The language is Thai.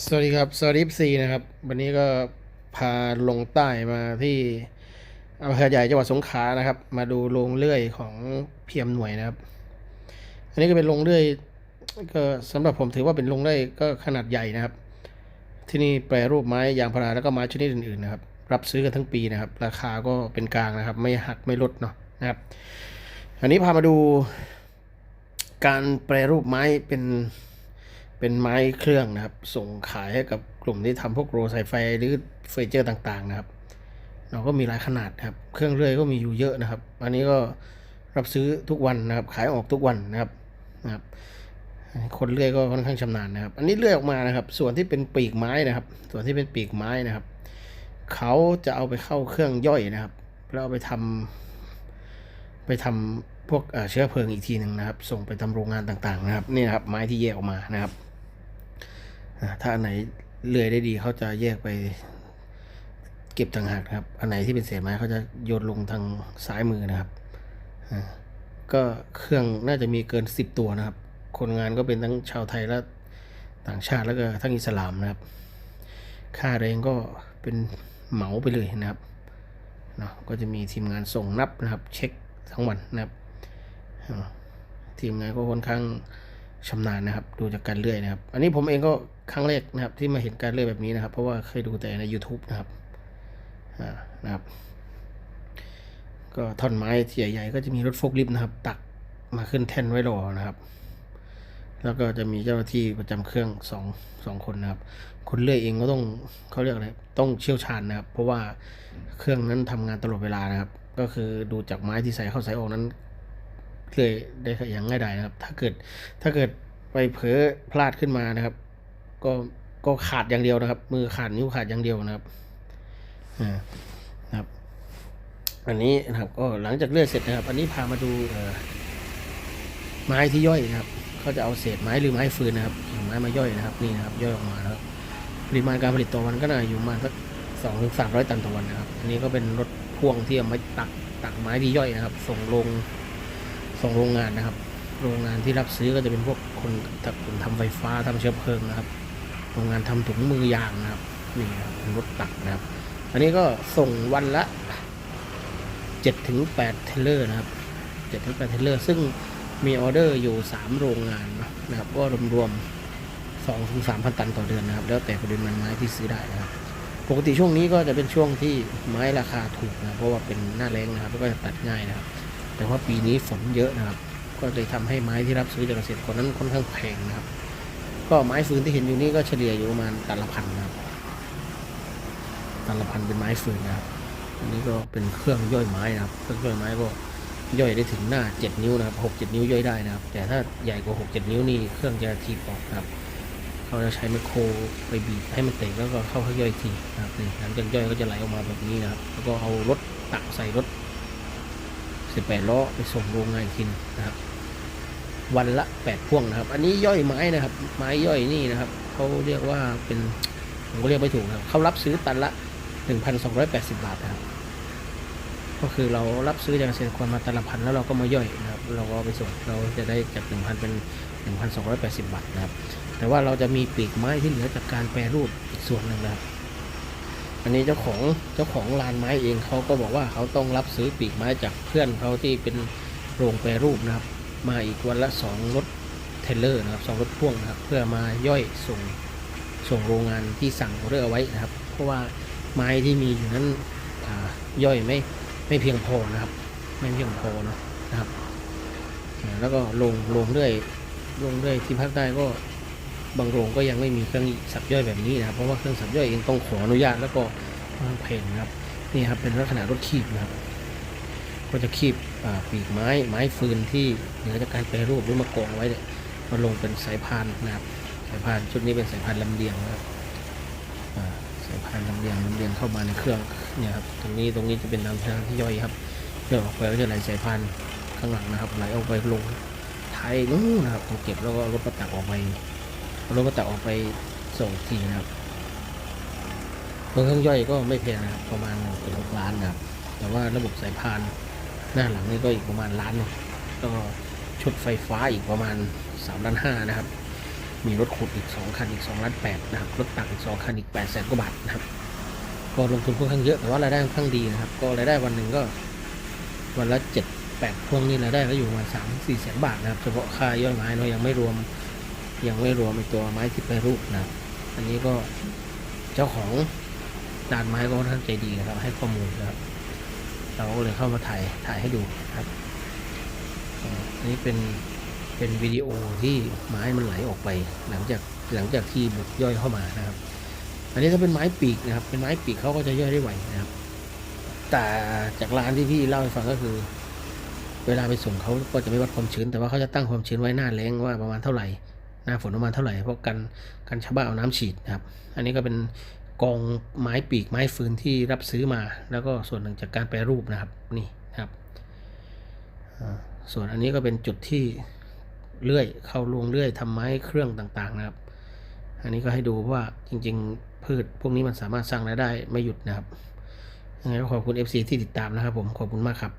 สวัสดีครับสวัสดีซีนะครับ วันนี้ก็พาลงใต้มาที่อำเภอใหญ่จังหวัดสงขลานะครับ มาดูโรงเลื่อยของเพียมหน่วยนะครับ อันนี้ก็เป็นโรงเลื่อยก็สำหรับผมถือว่าเป็นโรงเลื่อยก็ขนาดใหญ่นะครับ ที่นี่แปรรูปไม้ยางพาราแล้วก็ไม้ชนิดอื่นๆนะครับ รับซื้อกันทั้งปีนะครับ ราคาก็เป็นกลางนะครับ ไม่หักไม่ลดเนาะนะครับ อันนี้พามาดูการแปรรูปไม้เป็น เป็นไม้เครื่องนะครับ ส่งขายให้กับกลุ่มที่ทำพวกโรสายไฟหรือเฟเจอร์ต่างๆนะครับ เราก็มีหลายขนาดครับ เครื่องเลื่อยก็มีอยู่เยอะนะครับ อันนี้ก็รับซื้อทุกวันนะครับ ขายออกทุกวันนะครับนะครับคนเลื่อยก็ค่อนข้างชำนาญนะครับ อันนี้เลื่อยออกมานะครับ ส่วนที่เป็นปีกไม้นะครับ ส่วนที่เป็นปีกไม้นะครับ เขาจะเอาไปเข้าเครื่องย่อยนะครับ แล้วเอาไปทำไปทำพวกเชื้อเพลิงอีกทีหนึ่งนะครับ ส่งไปทำโรงงานต่างๆนะครับ นี่นะครับไม้ที่แยกออกมานะครับ อ่าถ้าอันไหนเลื่อยได้ดีเขาจะแยกไปเก็บต่างหากครับ อันไหนที่เป็นเศษไม้เขาจะโยนลงทางซ้ายมือนะครับ ก็เครื่องน่าจะมีเกินสิบตัวนะครับ คนงานก็เป็นทั้งชาวไทยและต่างชาติแล้วก็ทั้งอิสลามนะครับ ค่าแรงก็เป็นเหมาไปเลยนะครับเนาะก็จะมีทีมงานส่งนับนะครับ เช็คทั้งวันนะครับ ทีมงานก็ค่อนข้าง ชำนาญนะครับ ดูจากการเลื่อยนะครับ อันนี้ผมเองก็ครั้งแรกนะครับ ที่มาเห็นการเลื่อยแบบนี้นะครับ เพราะว่าเคยดูแต่ใน YouTube นะครับอ่านะครับ ก็ท่อนไม้ที่ใหญ่ๆก็จะมีรถโฟล์คลิฟต์นะครับ ตักมาขึ้นแท่นไว้รอนะครับ แล้วก็จะมีเจ้าหน้าที่ประจำเครื่องสองสองคนนะครับ คนเลื่อยเองก็ต้องเขาเรียกอะไรต้องเชี่ยวชาญนะครับ เพราะว่าเครื่องนั้นทำงานตลอดเวลานะครับ ก็คือดูจากไม้ที่ใส่เข้าใส่ออกนั้น เลยได้อย่างง่ายดายนะครับ ถ้าเกิดถ้าเกิดไปเผลอพลาดขึ้นมานะครับ ก็ก็ขาดอย่างเดียวนะครับ มือขาดนิ้วขาดอย่างเดียวนะครับอ่านะครับ อันนี้นะครับก็หลังจากเลือกเสร็จนะครับ อันนี้พามาดูเอ่อไม้ที่ย่อยนะครับเขาจะเอาเศษไม้หรือไม้ฟืนนะครับไม้มาย่อยนะครับ นี่นะครับ ย่อยออกมาแล้วปริมาณการผลิตต่อวันก็น่าอยู่ประมาณสักสองถึงสามร้อยตันต่อวันนะครับ อันนี้ก็เป็นรถพ่วงที่เอามาตักตักไม้ที่ย่อยนะครับ ส่งลง ส่งโรงงานนะครับ โรงงานที่รับซื้อก็จะเป็นพวกคนคนทำไฟฟ้าทำเชื้อเพลิงนะครับ โรงงานทำถุงมือยางนะครับนี่ครับรถตักนะครับ อันนี้ก็ส่งวันละเจ็ดถึงแปดเทเลอร์นะครับเจ็ดถึงแปดเทเลอร์ ซึ่งมีออเดอร์อยู่สามโรงงานนะนะครับ ก็รวมๆสองถึงสามพันตันต่อเดือนนะครับ แล้วแต่ปริมาณไม้ที่ซื้อได้นะครับปกติช่วงนี้ก็จะเป็นช่วงที่ไม้ราคาถูกนะเพราะว่าเป็นหน้าแรงนะครับแล้วก็จะตัดง่ายนะครับ แต่ว่าปีนี้ฝนเยอะนะครับ ก็เลยทำให้ไม้ที่รับซื้อจากเกษตรกรนั้นค่อนข้างแพงนะครับ ก็ไม้ฟืนที่เห็นอยู่นี่ก็เฉลี่ยอยู่ประมาณตันละพันนะครับตันละพันเป็นไม้ฟืนนะครับ อันนี้ก็เป็นเครื่องย่อยไม้นะครับ เครื่องย่อยไม้ก็ย่อยได้ถึงหน้าเจ็ดนิ้วนะครับหกเจ็ดนิ้วย่อยได้นะครับ แต่ถ้าใหญ่กว่าหกเจ็ดนิ้วนี่เครื่องจะทีบออกนะครับเขาจะใช้ไมโครไปบีบให้มันเตะแล้วก็เข้าให้ย่อยอีกทีนะครับนี่หลังจากย่อยก็จะไหลออกมาแบบนี้นะครับ แล้วก็เอารถตักใส่รถ 18ล้อไปส่งโรงงานกทีหนึงนะครับ วันละ 8 พ่วงนะครับ อันนี้ย่อยไม้นะครับ ไม้ย่อยนี่นะครับเขาเรียกว่าเป็นผมก็เรียกไม่ถูกนะครับเขารับซื้อตันละ 1,280 บาทนะครับ ก็คือเรารับซื้อจากเกษตรกรมาตันละพันแล้วเราก็มาย่อยนะครับ เราก็ไปส่งเราจะได้จาก 1,000 เป็น 1,280 บาทนะครับ แต่ว่าเราจะมีปีกไม้ที่เหลือจากการแปรรูปอีกส่วนหนึ่งนะครับ อันนี้เจ้าของเจ้าของลานไม้เองเขาก็บอกว่าเขาต้องรับซื้อปีกไม้จากเพื่อนเขาที่เป็นโรงแปรรูปนะครับ มาอีกวันละสองรถเทรลเลอร์นะครับสองรถพ่วงนะครับ เพื่อมาย่อยส่งส่งโรงงานที่สั่งออเดอร์เอาไว้นะครับ เพราะว่าไม้ที่มีอยู่นั้นย่อยไม่ไม่เพียงพอนะครับ ไม่เพียงพอเนอะนะครับ แล้วก็ลงลงเรื่อยลงเรื่อยที่ภาคใต้ก็ บางโรงก็ยังไม่มีเครื่องสับย่อยแบบนี้นะครับเพราะว่าเครื่องสับย่อยเองต้องขออนุญาตแล้วก็ค่อนข้างแพงนะครับนี่ครับเป็นลักษณะรถคีบนะครับก็จะคีบปีกไม้ไม้ฟืนที่เหนือจากการแปรูปหรือมากองไว้เนี่ยมาลงเป็นสายพานนะครับสายพานชุดนี้เป็นสายพานลำเลียงนะครับสายพานลำเลียงลำเลียงเข้ามาในเครื่องเนี่ยครับตรงนี้ตรงนี้จะเป็นน้ำทางที่ย่อยครับเรื่องออกไปก็จะไหลสายพานข้างหลังนะครับไหลออกไปลงท้ายนู้นนะครับเก็บแล้วก็รถประตักออกไป รถมาตักออกไปส่งอีกทีนะครับเครื่องย่อยก็ไม่แพงนะครับ ประมาณเกือบล้านนะครับ แต่ว่าระบบสายพานหน้าหลังนี่ก็อีกประมาณล้านหนึงก็ชุดไฟฟ้าอีกประมาณสามล้านห้านะครับ มีรถขุดอีกสองคันอีกสองล้านแปดนะครับ รถตักอีกสองคันอีกแปดแสนกว่าบาทนะครับ ก็ลงทุนค่อนข้างเยอะ แต่ว่ารายได้ค่อนข้างดีนะครับ ก็รายได้วันหนึ่งก็วันละเจ็ดแปดพวงนี่รายได้ก็อยู่ประมาณสามสี่แสนบาทนะครับ เฉพาะค่าย่อยไม้เนาะยังไม่รวม ยังไม่รวมไอตัวไม้ที่ไปรูปนะ อันนี้ก็เจ้าของด่านไม้ก็ค่อนใจดีนะครับ ให้ข้อมูลนะครับ เราก็เลยเข้ามาถ่ายถ่ายให้ดูครับอันนี้เป็นเป็นวิดีโอที่ไม้มันไหลออกไป หลังจากหลังจากที่บุกย่อยเข้ามานะครับ อันนี้ถ้าเป็นไม้ปีกนะครับ เป็นไม้ปีกเขาก็จะย่อยได้ไวนะครับ แต่จากร้านที่พี่เล่าให้ฟังก็คือเวลาไปส่งเขาก็จะไม่วัดความชื้น แต่ว่าเขาจะตั้งความชื้นไว้หน้าแรงว่าประมาณเท่าไหร่ หน้าฝนประมาณเท่าไหร่เพราะกันกันชาวบ้านเอาน้ำฉีดนะครับ อันนี้ก็เป็นกองไม้ปีกไม้ฟืนที่รับซื้อมา แล้วก็ส่วนหนึ่งจากการแปรรูปนะครับนี่นะครับ ส่วนอันนี้ก็เป็นจุดที่เลื่อยเข้าลวงเลื่อยทำไม้เครื่องต่างๆนะครับ อันนี้ก็ให้ดูว่าจริงๆ พืชพวกนี้มันสามารถสร้างรายได้ไม่หยุดนะครับยังไงก็ขอบคุณ FC ที่ติดตามนะครับผมขอบคุณมากครับ